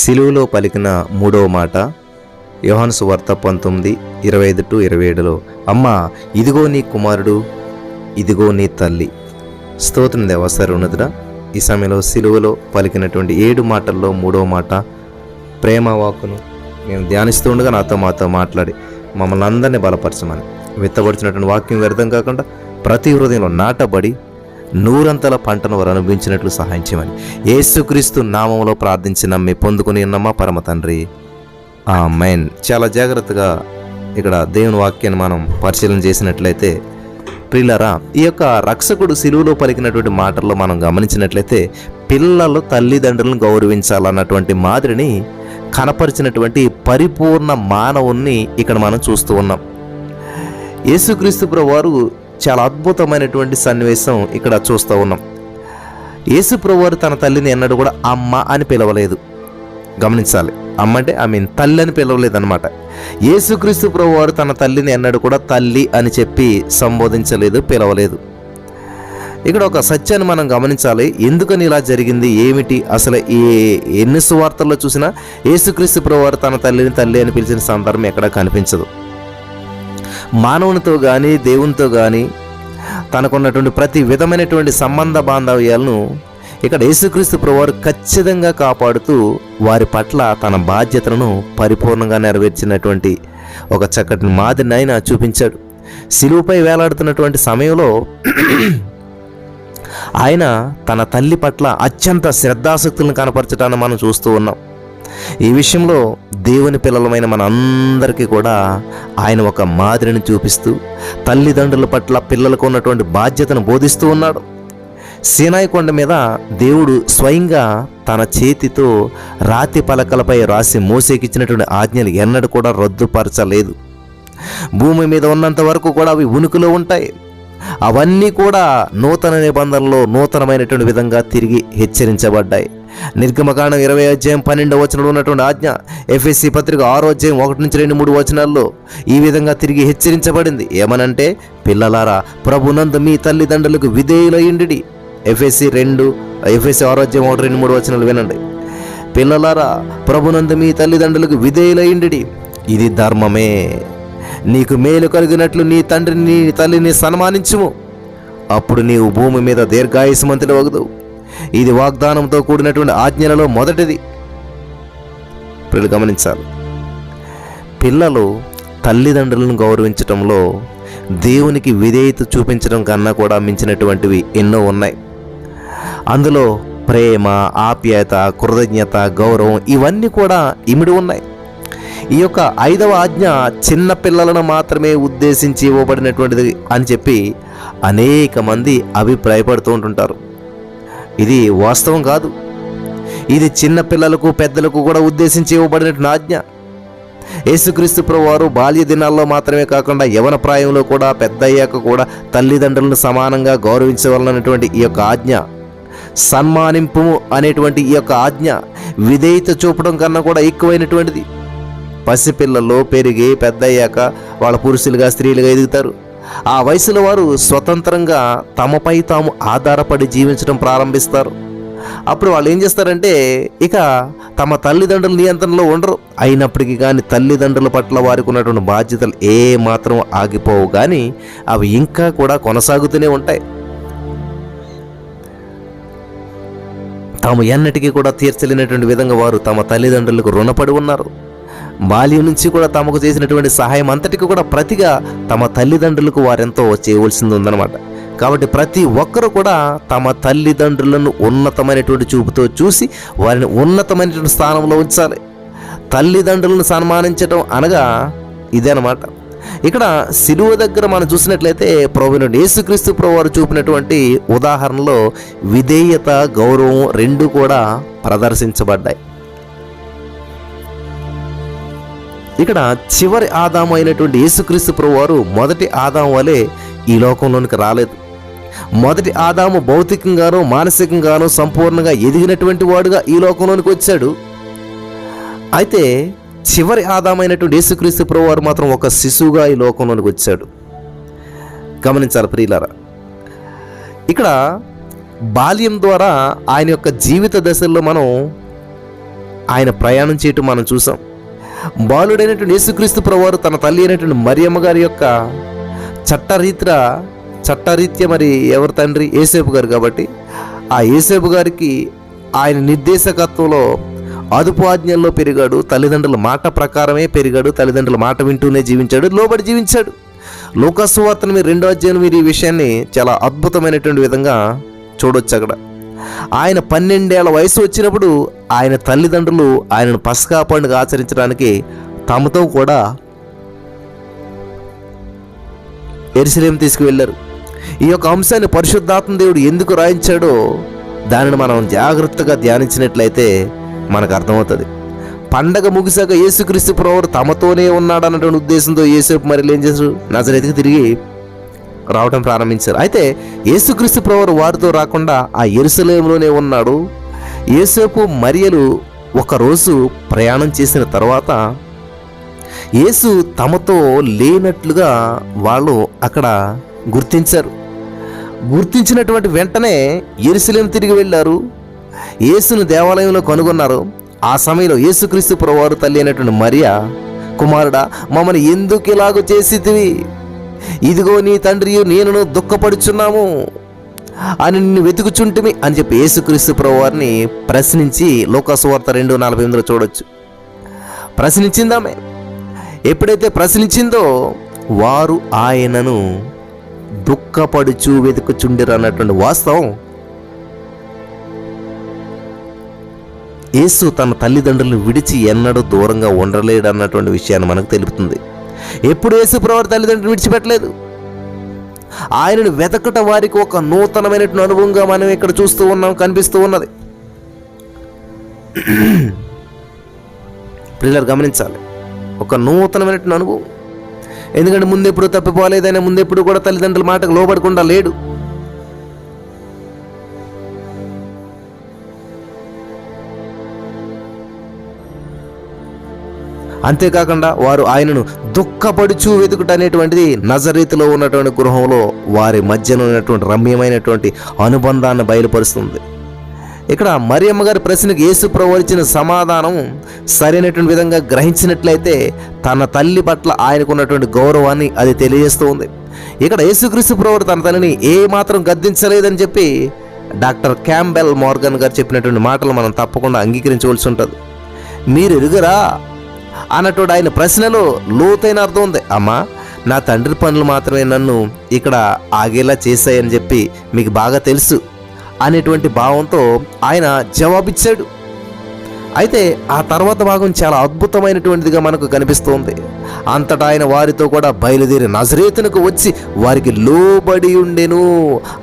సిలువలో పలికిన మూడవ మాట యోహాన్సు వార్త పంతొమ్మిది ఇరవై ఐదు టు ఇరవై ఏడులో అమ్మ ఇదిగో నీ కుమారుడు ఇదిగో నీ తల్లి. స్తోత్రం దేవస్తారు ఉన్నదిరా ఈ సమయంలో సిలువలో పలికినటువంటి ఏడు మాటల్లో మూడవ మాట ప్రేమ వాకును నేను ధ్యానిస్తూ ఉండగా నాతో మాతో మాట్లాడి మమ్మల్ని అందరినీ బలపరచమని. విత్తబడిచినటువంటి వాక్యం వ్యర్థం కాకుండా ప్రతి హృదయంలో నాటబడి నూరంతల పంటను వారు అనుభవించినట్లు సహాయం చేయమని. యేసుక్రీస్తు నామంలో ప్రార్థించి నమ్మి పొందుకుని ఉన్నమా పరమ తండ్రి. ఆ మెయిన్ చాలా జాగ్రత్తగా ఇక్కడ దేవుని వాక్యాన్ని మనం పరిశీలన చేసినట్లయితే ప్రిల్లరా ఈ యొక్క రక్షకుడు శిలువులో పలికినటువంటి మాటల్లో మనం గమనించినట్లయితే పిల్లలు తల్లిదండ్రులను గౌరవించాలన్నటువంటి మాదిరిని కనపరిచినటువంటి పరిపూర్ణ మానవుణ్ణి ఇక్కడ మనం చూస్తూ ఉన్నాం. యేసుక్రీస్తు ప్రభు వారు చాలా అద్భుతమైనటువంటి సన్నివేశం ఇక్కడ చూస్తూ ఉన్నాం. యేసు తన తల్లిని ఎన్నడూ కూడా అమ్మ అని పిలవలేదు. గమనించాలి. అమ్మ అంటే ఐ మీన్ తల్లి అని పిలవలేదన్నమాట. యేసుక్రీస్తు ప్రభువారు తన తల్లిని ఎన్నడూ కూడా తల్లి అని చెప్పి సంబోధించలేదు పిలవలేదు. ఇక్కడ ఒక సత్యాన్ని మనం గమనించాలి. ఎందుకని ఇలా జరిగింది? ఏమిటి? అసలు ఏ ఎన్ని సువార్తల్లో చూసినా యేసుక్రీస్తు ప్రభువారు తన తల్లిని తల్లి అని పిలిచిన సందర్భం ఎక్కడా కనిపించదు. మానవునితో కానీ దేవునితో కానీ తనకున్నటువంటి ప్రతి విధమైనటువంటి సంబంధ బాంధవ్యాలను ఇక్కడ యేసుక్రీస్తు ప్రభువారు ఖచ్చితంగా కాపాడుతూ వారి పట్ల తన బాధ్యతలను పరిపూర్ణంగా నెరవేర్చినటువంటి ఒక చక్కటి మాదిరిని ఆయన చూపించాడు. సిలువుపై వేలాడుతున్నటువంటి సమయంలో ఆయన తన తల్లి పట్ల అత్యంత శ్రద్ధాసక్తులను కనపరచడాన్ని మనం చూస్తూ ఉన్నాం. ఈ విషయంలో దేవుని పిల్లలమైన మన అందరికీ కూడా ఆయన ఒక మాదిరిని చూపిస్తూ తల్లిదండ్రుల పట్ల పిల్లలకు ఉన్నటువంటి బాధ్యతను బోధిస్తూ ఉన్నాడు. సీనాయి కొండ మీద దేవుడు స్వయంగా తన చేతితో రాతి పలకలపై రాసి మోసేకిచ్చినటువంటి ఆజ్ఞలు ఎన్నడూ కూడా రద్దుపరచలేదు. భూమి మీద ఉన్నంత వరకు కూడా అవి ఉనికిలో ఉంటాయి. అవన్నీ కూడా నూతన నిబంధనలో నూతనమైనటువంటి విధంగా తిరిగి హెచ్చరించబడ్డాయి. నిర్గమకాండం ఇరవై అధ్యాయం పన్నెండవ వచనంలో ఉన్నటువంటి ఆజ్ఞ. ఎఫ్ఎస్సి పత్రిక ఆరో అధ్యాయం ఒకటి నుంచి రెండు మూడు వచనాల్లో ఈ విధంగా తిరిగి హెచ్చరించబడింది. ఏమనంటే పిల్లలారా ప్రభునందు మీ తల్లిదండ్రులకు విధేయులయ్యుండి ఎఫ్ఎస్సి రెండు ఎఫ్ఎస్సి ఆరో అధ్యాయం ఒకటి రెండు మూడు వచనాలు వినండి. పిల్లలారా ప్రభునందు మీ తల్లిదండ్రులకు విధేయులయ్యుండి ఇది ధర్మమే. నీకు మేలు కలిగినట్లు నీ తండ్రిని నీ తల్లిని సన్మానించుము. అప్పుడు నీవు భూమి మీద దీర్ఘాయుష్మంతుడు వగదు ఇది వాగ్దానంతో కూడినటువంటి ఆజ్ఞలలో మొదటిది. పిల్లలు గమనించాలి. పిల్లలు తల్లిదండ్రులను గౌరవించటంలో దేవునికి విధేయత చూపించడం కన్నా కూడా మించినటువంటివి ఎన్నో ఉన్నాయి. అందులో ప్రేమ ఆప్యాయత కృతజ్ఞత గౌరవం ఇవన్నీ కూడా ఇమిడి ఉన్నాయి. ఈ యొక్క ఐదవ ఆజ్ఞ చిన్న పిల్లలను మాత్రమే ఉద్దేశించి ఇవ్వబడినటువంటిది అని చెప్పి అనేక మంది అభిప్రాయపడుతూ ఉంటుంటారు. ఇది వాస్తవం కాదు. ఇది చిన్న పిల్లలకు పెద్దలకు కూడా ఉద్దేశించి ఇవ్వబడినట్టు ఆజ్ఞ. యేసుక్రీస్తు ప్రభువారు బాల్య దినాల్లో మాత్రమే కాకుండా యవన ప్రాయంలో కూడా పెద్ద అయ్యాక కూడా తల్లిదండ్రులను సమానంగా గౌరవించవలనటువంటి ఈ యొక్క ఆజ్ఞ. సన్మానింపు అనేటువంటి ఈ యొక్క ఆజ్ఞ విధేయత చూపడం కన్నా కూడా ఎక్కువైనటువంటిది. పసిపిల్లల్లో పెరిగి పెద్ద అయ్యాక వాళ్ళ పురుషులుగా స్త్రీలుగా ఎదుగుతారు. ఆ వయసులో వారు స్వతంత్రంగా తమపై తాము ఆధారపడి జీవించడం ప్రారంభిస్తారు. అప్పుడు వాళ్ళు ఏం చేస్తారంటే ఇక తమ తల్లిదండ్రుల నియంత్రణలో ఉండరు. అయినప్పటికీ కానీ తల్లిదండ్రుల పట్ల వారికి ఉన్నటువంటి బాధ్యతలు ఏ మాత్రం ఆగిపోవు. కానీ అవి ఇంకా కూడా కొనసాగుతూనే ఉంటాయి. తాము ఎన్నటికీ కూడా తీర్చలేనటువంటి విధంగా వారు తమ తల్లిదండ్రులకు రుణపడి ఉన్నారు. బాల్యం నుంచి కూడా తమకు చేసినటువంటి సహాయం అంతటికి కూడా ప్రతిగా తమ తల్లిదండ్రులకు వారెంతో చేయవలసింది ఉందన్నమాట కాబట్టి ప్రతి ఒక్కరు కూడా తమ తల్లిదండ్రులను ఉన్నతమైనటువంటి చూపుతో చూసి వారిని ఉన్నతమైనటువంటి స్థానంలో ఉంచాలి. తల్లిదండ్రులను సన్మానించడం అనగా ఇదేనమాట. ఇక్కడ సిలువ దగ్గర మనం చూసినట్లయితే ప్రభుత్వ యేసుక్రీస్తు ప్రభువారు చూపినటువంటి ఉదాహరణలో విధేయత గౌరవం రెండు కూడా ప్రదర్శించబడ్డాయి. ఇక్కడ చివరి ఆదాము అయినటువంటి యేసుక్రీస్తు ప్రభువారు మొదటి ఆదాము వలె ఈ లోకంలోనికి రాలేదు. మొదటి ఆదాము భౌతికంగానూ మానసికంగానూ సంపూర్ణంగా ఎదిగినటువంటి వాడుగా ఈ లోకంలోనికి వచ్చాడు. అయితే చివరి ఆదామైనటువంటి యేసుక్రీస్తు ప్రభువారు మాత్రం ఒక శిశువుగా ఈ లోకంలోనికి వచ్చాడు. గమనించాలి ప్రియులారా. ఇక్కడ బాల్యం ద్వారా ఆయన యొక్క జీవిత దశల్లో మనం ఆయన ప్రయాణం చేయటం మనం చూసాం. బాలుడైనటువంటి యేసుక్రీస్తు ప్రభువారు తన తల్లి అయినటువంటి మరియమ్మ గారి యొక్క చట్టరీత్యా చట్టరీత్యా మరి ఎవరి తండ్రి? ఏసేపు గారు కాబట్టి ఆ ఏసేపు గారికి ఆయన నిర్దేశకత్వంలో అదుపు ఆజ్ఞల్లో పెరిగాడు తల్లిదండ్రుల మాట ప్రకారమే పెరిగాడు తల్లిదండ్రుల మాట వింటూనే జీవించాడు లోబడి జీవించాడు. లోకస్వార్తను మీరు రెండో అధ్యాయం మీరు ఈ విషయాన్ని చాలా అద్భుతమైనటువంటి విధంగా చూడొచ్చు అక్కడ. ఆయన పన్నెండేళ్ళ వయసు వచ్చినప్పుడు ఆయన తల్లిదండ్రులు ఆయనను పసకా పండుగ ఆచరించడానికి తమతో కూడా ఎరుసలేం తీసుకువెళ్ళారు. ఈ యొక్క అంశాన్ని పరిశుద్ధాత్మ దేవుడు ఎందుకు రాయించాడో దానిని మనం జాగ్రత్తగా ధ్యానించినట్లయితే మనకు అర్థమవుతుంది. పండగ ముగిసాక యేసుక్రీస్తు ప్రవరు తమతోనే ఉన్నాడన్నటువంటి ఉద్దేశంతో యేసేపు మరి ఏం చేశారు? నజరైతే తిరిగి రావడం ప్రారంభించారు. అయితే యేసుక్రీస్తు ప్రవరు వారితో రాకుండా ఆ ఎరుసలేంలోనే ఉన్నాడు. ఏసేపు మరియలు ఒకరోజు ప్రయాణం చేసిన తర్వాత యేసు తమతో లేనట్లుగా వాళ్ళు అక్కడ గుర్తించారు. గుర్తించినటువంటి వెంటనే ఎరుసలేం తిరిగి వెళ్ళారు. యేసును దేవాలయంలో కనుగొన్నారు. ఆ సమయంలో యేసుక్రీస్తు ప్రవారు తల్లి అయినటువంటి మరియా కుమారుడా మమ్మల్ని ఎందుకు ఇలాగ చేసితివి? ఇదిగో నీ తండ్రి నేను దుఃఖపడుచున్నాము. అని నిన్ను వెతుకుచుంటిమి అని చెప్పి యేసుక్రీస్తు ప్రభువారిని ప్రశ్నించి లోకసువార్త రెండు నలభై ఎనిమిదిలో చూడొచ్చు. ప్రశ్నించిందామే. ఎప్పుడైతే ప్రశ్నించిందో వారు ఆయనను దుఃఖపడుచు వెతుకుచుండిరు అన్నటువంటి వాస్తవం. యేసు తన తల్లిదండ్రులను విడిచి ఎన్నడూ దూరంగా ఉండలేడు అన్నటువంటి విషయాన్ని మనకు తెలుపుతుంది. ఎప్పుడు యేసుప్రవర్ తల్లిదండ్రులు విడిచిపెట్టలేదు. ఆయనను వెతకట వారికి ఒక నూతనమైనటువంటి అనుభవంగా మనం ఇక్కడ చూస్తూ ఉన్నాం కనిపిస్తూ ఉన్నది. పిల్లలు గమనించాలి. ఒక నూతనమైనటువంటి అనుభవం. ఎందుకంటే ముందెప్పుడు తప్పిపోలేదని ముందెప్పుడు కూడా తల్లిదండ్రుల మాటకు లోబడకుండా లేడు. అంతేకాకుండా వారు ఆయనను దుఃఖపడుచు వెతుకుట అనేటువంటిది నజరీతిలో ఉన్నటువంటి గృహంలో వారి మధ్యన ఉన్నటువంటి రమ్యమైనటువంటి అనుబంధాన్ని బయలుపరుస్తుంది. ఇక్కడ మరియమ్మ గారి ప్రశ్నకు యేసు ప్రవరించిన సమాధానం సరైనటువంటి విధంగా గ్రహించినట్లయితే తన తల్లి పట్ల ఆయనకున్నటువంటి గౌరవాన్ని అది తెలియజేస్తూ ఉంది ఇక్కడ యేసుక్రీస్తు ప్రవర్ తన తల్లిని ఏమాత్రం గద్దించలేదని చెప్పి డాక్టర్ క్యాంబెల్ మోర్గన్ గారు చెప్పినటువంటి మాటలు మనం తప్పకుండా అంగీకరించవలసి ఉంటుంది. మీరు ఎరుగరా? అన్నటువంటి ఆయన ప్రశ్నలో లోతైన అర్థం ఉంది. అమ్మా నా తండ్రి పనులు మాత్రమే నన్ను ఇక్కడ ఆగేలా చేశాయని చెప్పి మీకు బాగా తెలుసు అనేటువంటి భావంతో ఆయన జవాబిచ్చాడు. అయితే ఆ తర్వాత భాగం చాలా అద్భుతమైనటువంటిదిగా మనకు కనిపిస్తోంది. అంతటా ఆయన వారితో కూడా బయలుదేరి నజరేతునకు వచ్చి వారికి లోబడి ఉండెను.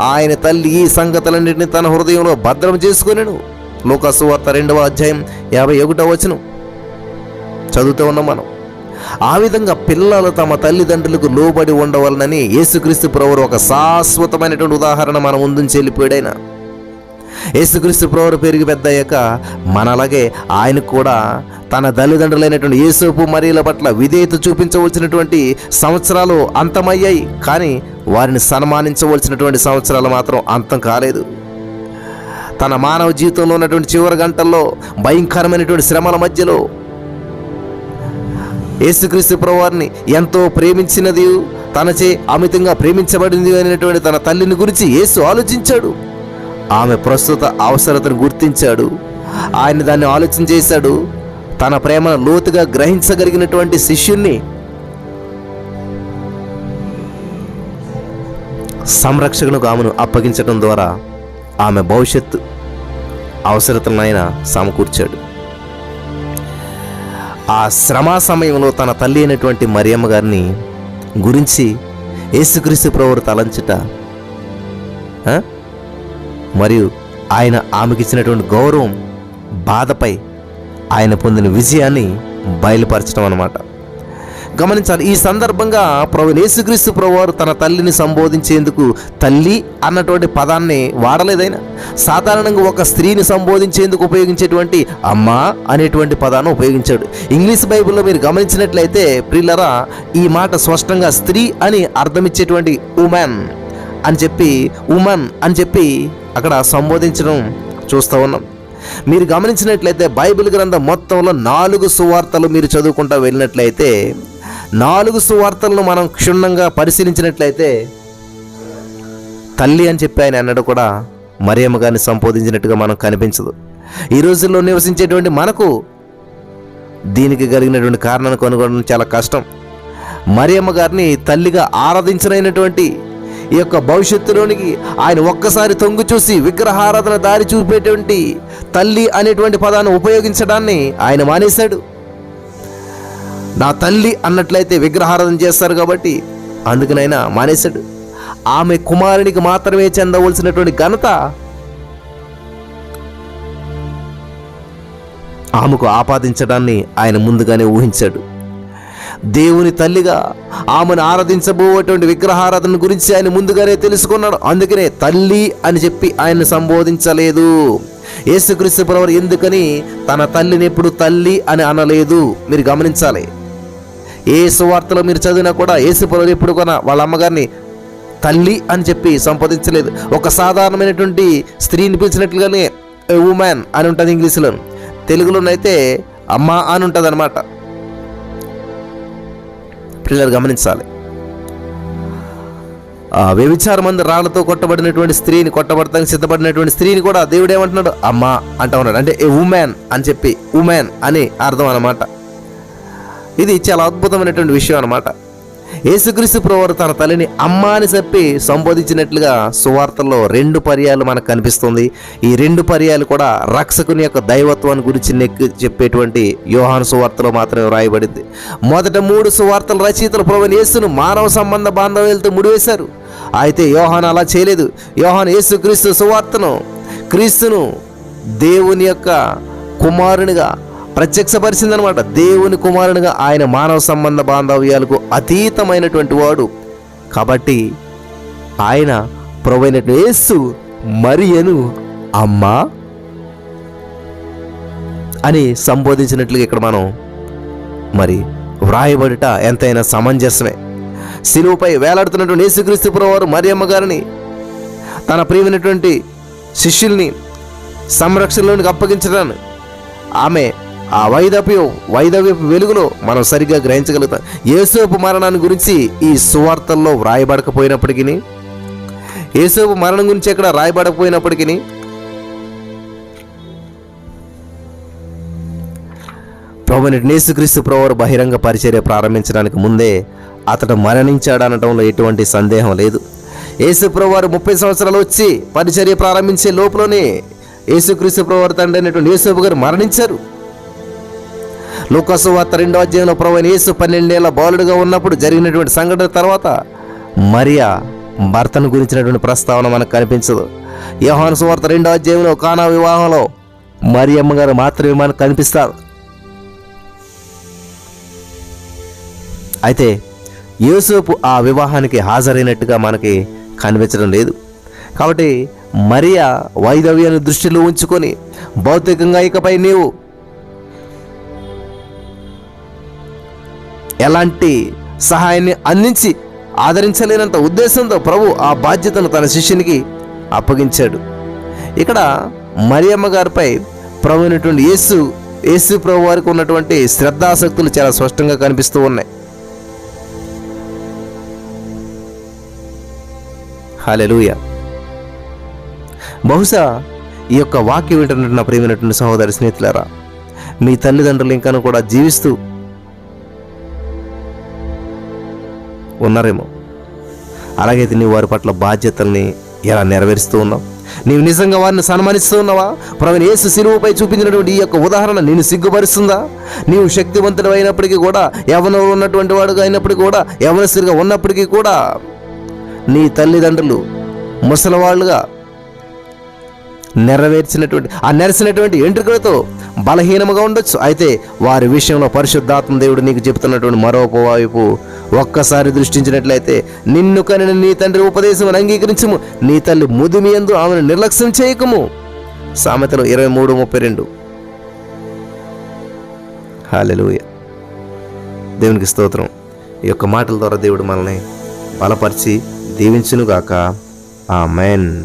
ఆయన తల్లి ఈ సంగతులన్నింటినీ తన హృదయంలో భద్రం చేసుకునేను. లోకసు వార్త రెండవ అధ్యాయం యాభై ఒకటో వచనం. చదువుతూ ఉన్నాం మనం. ఆ విధంగా పిల్లలు తమ తల్లిదండ్రులకు లోబడి ఉండవలనని యేసుక్రీస్తు ప్రవరు ఒక శాశ్వతమైనటువంటి ఉదాహరణ మన ముందుంచి వెళ్ళిపోయాడైనా. యేసుక్రీస్తు ప్రవరు పెరిగి పెద్ద అయ్యాక మనలాగే ఆయన కూడా తన తల్లిదండ్రులైనటువంటి యేసుపు మరియల పట్ల విధేయత చూపించవలసినటువంటి సంవత్సరాలు అంతమయ్యాయి. కానీ వారిని సన్మానించవలసినటువంటి సంవత్సరాలు మాత్రం అంతం కాలేదు. తన మానవ జీవితంలో ఉన్నటువంటి చివరి గంటల్లో భయంకరమైనటువంటి శ్రమల మధ్యలో యేసుక్రీస్తు ప్రభువారిని ఎంతో ప్రేమించినది తనచే అమితంగా ప్రేమించబడింది అనేటువంటి తన తల్లిని గురించి యేసు ఆలోచించాడు. ఆమె ప్రస్తుత అవసరతను గుర్తించాడు. ఆయన దాన్ని ఆలోచన చేశాడు. తన ప్రేమను లోతుగా గ్రహించగలిగినటువంటి శిష్యుణ్ణి సంరక్షకునికి ఆమెను అప్పగించడం ద్వారా ఆమె భవిష్యత్తు అవసరతలను ఆయన సమకూర్చాడు. ఆ శ్రమా సమయంలో తన తల్లి అయినటువంటి మరియమ్మ గారిని గురించి యేసుక్రీస్తు ప్రభువు తలంచుట మరియు ఆయన ఆమెకి ఇచ్చినటువంటి గౌరవం బాధపై ఆయన పొందిన విజయాన్ని బయలుపరచడం అన్నమాట గమనించాలి. ఈ సందర్భంగా ప్రభు యేసుక్రీస్తు ప్రభువారు తన తల్లిని సంబోధించేందుకు తల్లి అన్నటువంటి పదాన్ని వాడలేదైనా సాధారణంగా ఒక స్త్రీని సంబోధించేందుకు ఉపయోగించేటువంటి అమ్మ అనేటువంటి పదాన్ని ఉపయోగించాడు. ఇంగ్లీష్ బైబిల్లో మీరు గమనించినట్లయితే ప్రిల్లరా ఈ మాట స్పష్టంగా స్త్రీ అని అర్థమిచ్చేటువంటి ఉమెన్ అని చెప్పి ఉమెన్ అని చెప్పి అక్కడ సంబోధించడం చూస్తూ ఉన్నాం. మీరు గమనించినట్లయితే బైబిల్ గ్రంథం మొత్తంలో నాలుగు సువార్తలు మీరు చదువుకుంటా వెళ్ళినట్లయితే నాలుగు సువార్తలను మనం క్షుణ్ణంగా పరిశీలించినట్లయితే తల్లి అని చెప్పి ఆయన అన్నాడు కూడా మరియమ్మ గారిని సంబోధించినట్టుగా మనం కనిపించదు. ఈ రోజుల్లో నివసించేటువంటి మనకు దీనికి కలిగినటువంటి కారణాన్ని కనుగొనడం చాలా కష్టం. మరియమ్మ గారిని తల్లిగా ఆరాధించనైనటువంటి ఈ యొక్క భవిష్యత్తులోనికి ఆయన ఒక్కసారి తొంగు చూసి విగ్రహారాధన దారి చూపేటువంటి తల్లి అనేటువంటి పదాన్ని ఉపయోగించడాన్ని ఆయన మానేశాడు. నా తల్లి అన్నట్లయితే విగ్రహారాధన చేస్తారు కాబట్టి అందుకనైనా మానేశాడు. ఆమె కుమారునికి మాత్రమే చెందవలసినటువంటి ఘనత ఆమెకు ఆపాదించడాన్ని ఆయన ముందుగానే ఊహించాడు. దేవుని తల్లిగా ఆమెను ఆరాధించబోయేటువంటి విగ్రహారాధన గురించి ఆయన ముందుగానే తెలుసుకున్నాడు. అందుకనే తల్లి అని చెప్పి ఆయన సంబోధించలేదు. యేసుక్రీస్తు ప్రవర్ ఎందుకని తన తల్లిని ఎప్పుడు తల్లి అని అనలేదు. మీరు గమనించాలి. ఏ సువార్తలో మీరు చదివినా కూడా యేసుప్రవర్ ఎప్పుడు కూడా వాళ్ళ అమ్మగారిని తల్లి అని చెప్పి సంపాదించలేదు ఒక సాధారణమైనటువంటి స్త్రీని పిలిచినట్లుగానే ఉమెన్ అని ఉంటుంది ఇంగ్లీష్లో. తెలుగులోనైతే అమ్మ అని ఉంటుంది అనమాట పిల్లలు గమనించాలి. ఆ వ్యభిచారమంది రాళ్ళతో కొట్టబడినటువంటి స్త్రీని కొట్టబడతానికి సిద్ధపడినటువంటి స్త్రీని కూడా దేవుడు ఏమంటున్నాడు? అమ్మ అంటా ఉన్నాడు. అంటే ఏ ఉమెన్ అని చెప్పి ఉమెన్ అని అర్థం అనమాట ఇది చాలా అద్భుతమైనటువంటి విషయం అనమాట యేసుక్రీస్తు ప్రవరు తన తల్లిని అమ్మ అని చెప్పి సంబోధించినట్లుగా సువార్తల్లో రెండు పర్యాలు మనకు కనిపిస్తుంది. ఈ రెండు పర్యాలు కూడా రక్షకుని యొక్క దైవత్వాన్ని గురించి నెక్కి చెప్పేటువంటి యోహాను సువార్తలో మాత్రమే వ్రాయబడింది. మొదట మూడు సువార్తల రచయితలు ప్రభుని యేసును మానవ సంబంధ బాంధవ్యాలతో ముడివేశారు. అయితే యోహాన్ అలా చేయలేదు. యోహాన్ యేసుక్రీస్తు సువార్తను క్రీస్తును దేవుని యొక్క కుమారునిగా ప్రత్యక్షపరిచిందనమాట. దేవుని కుమారునిగా ఆయన మానవ సంబంధ బాంధవ్యాలకు అతీతమైనటువంటి వాడు. కాబట్టి ఆయన ప్రొవైనటువంటి యేసు మరియను అమ్మా అని సంబోధించినట్లుగా ఇక్కడ మనం మరి వ్రాయబడుట ఎంతైనా సమంజసమే. సిలువుపై వేలాడుతున్నటువంటి యేసుక్రీస్తు వారు మరియమ్మ గారిని తన ప్రియమైనటువంటి శిష్యుల్ని సంరక్షణలోనికి అప్పగించడాన్ని ఆమె ఆ వైదవ్యం వైదవ్యపు వెలుగులో మనం సరిగ్గా గ్రహించగలుగుతాం. యేసోపు మరణాన్ని గురించి ఈ సువార్తల్లో వ్రాయబడకపోయినప్పటికీ యేసోపు మరణం గురించి ఎక్కడ రాయబడకపోయినప్పటికీ ప్రభుని నేసుక్రీస్తు ప్రభువారు బహిరంగ పరిచర్య ప్రారంభించడానికి ముందే అతడు మరణించాడనటంలో ఎటువంటి సందేహం లేదు. యేసు ముప్పై సంవత్సరాలు వచ్చి పరిచర్య ప్రారంభించే లోపలనే యేసుక్రీస్తు ప్రభువారు తండ్రి అనేటువంటి యేసోపు గారు మరణించారు. లూకాసు వార్త రెండో అధ్యాయంలో ప్రభు యేసు పన్నెండేళ్ళ బాలుడుగా ఉన్నప్పుడు జరిగినటువంటి సంఘటన తర్వాత మరియా భర్తను గురించినటువంటి ప్రస్తావన మనకు కనిపించదు. యోహాను సువార్త రెండో అధ్యాయంలో కానా వివాహంలో మరియమ్మ గారు మాత్రమే మనకు కనిపిస్తారు. అయితే యూసుఫ్ ఆ వివాహానికి హాజరైనట్టుగా మనకి కనిపించడం లేదు. కాబట్టి మరియా వైదవ్యాన్ని దృష్టిలో ఉంచుకొని భౌతికంగా ఇకపై నీవు ఎలాంటి సహాయాన్ని అందించి ఆదరించలేనంత ఉద్దేశంతో ప్రభు ఆ బాధ్యతను తన శిష్యునికి అప్పగించాడు. ఇక్కడ మరియమ్మ గారిపై ప్రభు అయినటువంటి యేసు యేసు ప్రభు వారికి ఉన్నటువంటి శ్రద్ధాసక్తులు చాలా స్పష్టంగా కనిపిస్తూ ఉన్నాయి. హాలెలూయ బహుశా ఈ యొక్క వాక్యం వింటున్నట్టు నా ప్రేమైనటువంటి సహోదరి స్నేహితులారా మీ తల్లిదండ్రులు ఇంకాను కూడా జీవిస్తూ ఉన్నారేమో. అలాగైతే నీవు వారి పట్ల బాధ్యతల్ని ఎలా నెరవేరుస్తూ ఉన్నావు? నీవు నిజంగా వారిని సన్మానిస్తూ ఉన్నావా? ప్రవీణ యేసు సిలువుపై చూపించినటువంటి ఈ యొక్క ఉదాహరణ నేను సిగ్గుపరుస్తుందా? నీవు శక్తివంతుడు అయినప్పటికీ కూడా యవనంలో ఉన్నటువంటి వాడుగా అయినప్పటికీ కూడా యవనస్తుడిగా ఉన్నప్పటికీ కూడా నీ తల్లిదండ్రులు ముసలివాళ్ళుగా నెరవేర్చినటువంటి ఆ నెరసినటువంటి ఎంట్రుకలతో బలహీనముగా ఉండొచ్చు. అయితే వారి విషయంలో పరిశుద్ధాత్మ దేవుడు నీకు చెప్తున్నటువంటి మరొక వైపు ఒక్కసారి దృష్టించినట్లయితే నిన్ను కనిన నీ తండ్రి ఉపదేశం అంగీకరించము. నీ తల్లి ముదిమి ఎందు ఆమెను నిర్లక్ష్యం చేయకము. సామెతలు ఇరవై మూడు ముప్పై రెండు. హాలెలూయ దేవునికి స్తోత్రం. ఈ యొక్క మాటల ద్వారా దేవుడు మనల్ని బలపరిచి దీవించునుగాక. ఆ మెయిన్